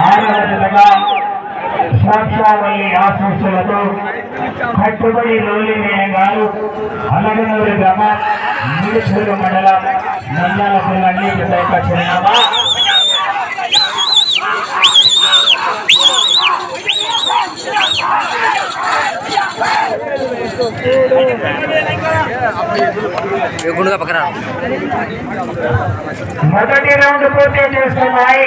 ఆరవ సాక్షావళి ఆశీస్సులతో కట్టుబడి లోలి గారు అలగనూరి గ్రామ మూడుచూరు మండలం నందాల జిల్లా నీటి యొక్క చిరునామా గుండుగా పక్కన మొదటి రౌండ్ పూర్తి చేస్తున్నాయి.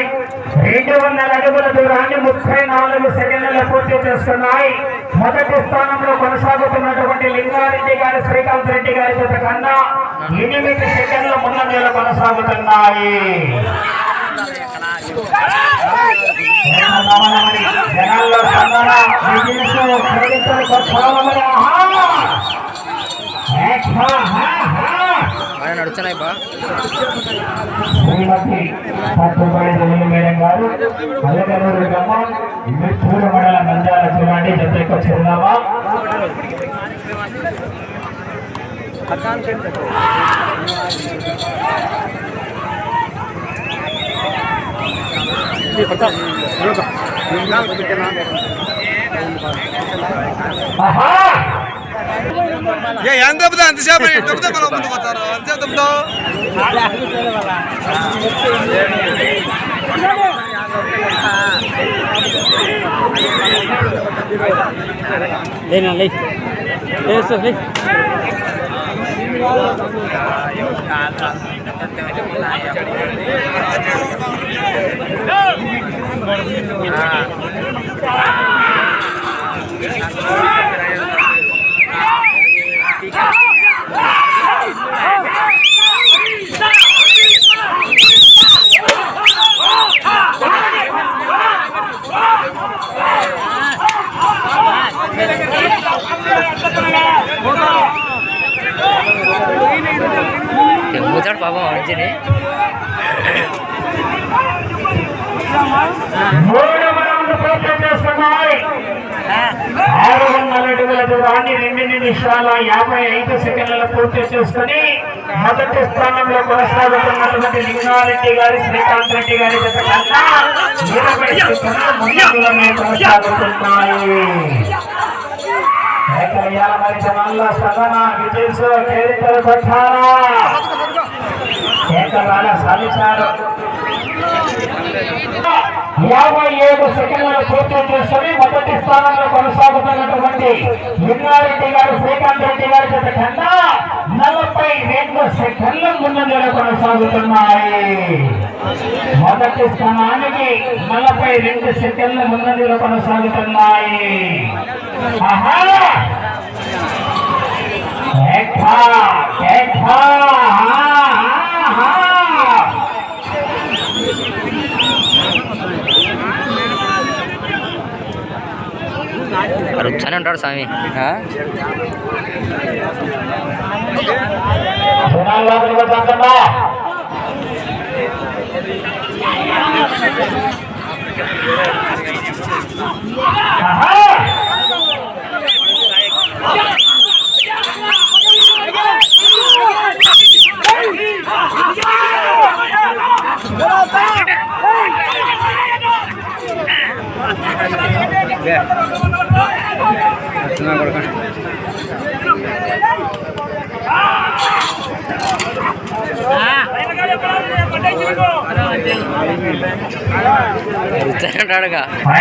రెండు వందల అడుగుల దూరాన్ని ముప్పై నాలుగు సెకండ్ల పూర్తి చేస్తున్నాయి. మొదటి స్థానంలో కొనసాగుతున్నటువంటి లింగారెడ్డి గారి శ్రీకాంత్ రెడ్డి గారి జత కన్నా ఎనిమిది సెకండ్ల ముందంజలో కొనసాగుతున్నాయి. జనాల్లో స్పందన ఆయన నడుచున్నాయి బా. శ్రీమతి పట్టుబడి దేవులు మేడం గారు అల్లగనూరు గ్రామం మిట్టూరు మండల నంద్యాల జిల్లా అండి జత యొక్క చిరునామా ఆహా! ఏ ఎంత దెబ్బతా అంతసేపు దెబ్బతా మనం ముందుకు వస్తారు అంతసేపు దెబ్బతావు పాపం మంచిది మూడవ రౌండ్ పూర్తి చేస్తున్నాయి. ఆరు వందల అడుగుల దూరాన్ని రెండు నిమిషాల యాభై ఐదు సెకండ్ల పూర్తి చేసుకుని మొదటి స్థానంలో కొనసాగుతున్నటువంటి లింగారెడ్డి గారి శ్రీకాంత్ రెడ్డి గారి కన్నా ఇరవై సెకండ్ల కొనసాగుతున్నాయి. మరి జనాల్లో స్పందన విజయ్ కేరికలు కొట్టారా ఏకరాల సాధించారు. యాభై ఏడు సెకండ్లను పూర్తి చేసుకుని మొదటి స్థానంలో కొనసాగుతున్నటువంటి లింగారెడ్డి గారు శ్రీకాంత్ రెడ్డి గారి జత కన్నా నలభై రెండు సెకండ్ల ముందంజలో కొనసాగుతున్నాయి. మొదటి స్థానానికి నలభై రెండు సెకండ్ల ముందంజలో కొనసాగుతున్నాయి. ఆహా! ఏఠా, ఏఠా, రుచానే ఉంటాడు స్వామి ఆ?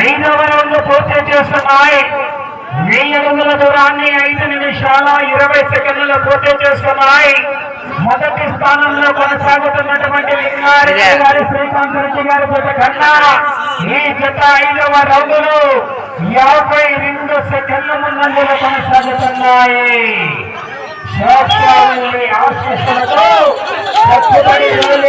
ఐదవ రౌండ్ పూర్తి చేస్తున్నాయి వెయ్యి అడుగుల దూరాన్ని ఐదు నిమిషాల ఇరవై సెకండ్లలో పూర్తి చేస్తున్నాయి మొదటి స్థానంలో కొనసాగుతున్నటువంటి లింగారెడ్డి గారి శ్రీకాంత్ రెడ్డి గారి జత కన్నా ఈ జత ఐదవ రౌండ్లు యాభై రెండు సెకండ్ల ముందంజలో కొనసాగుతున్నాయి శాస్త్రావళి ఆశీస్సులతో కట్టుబడి రోజు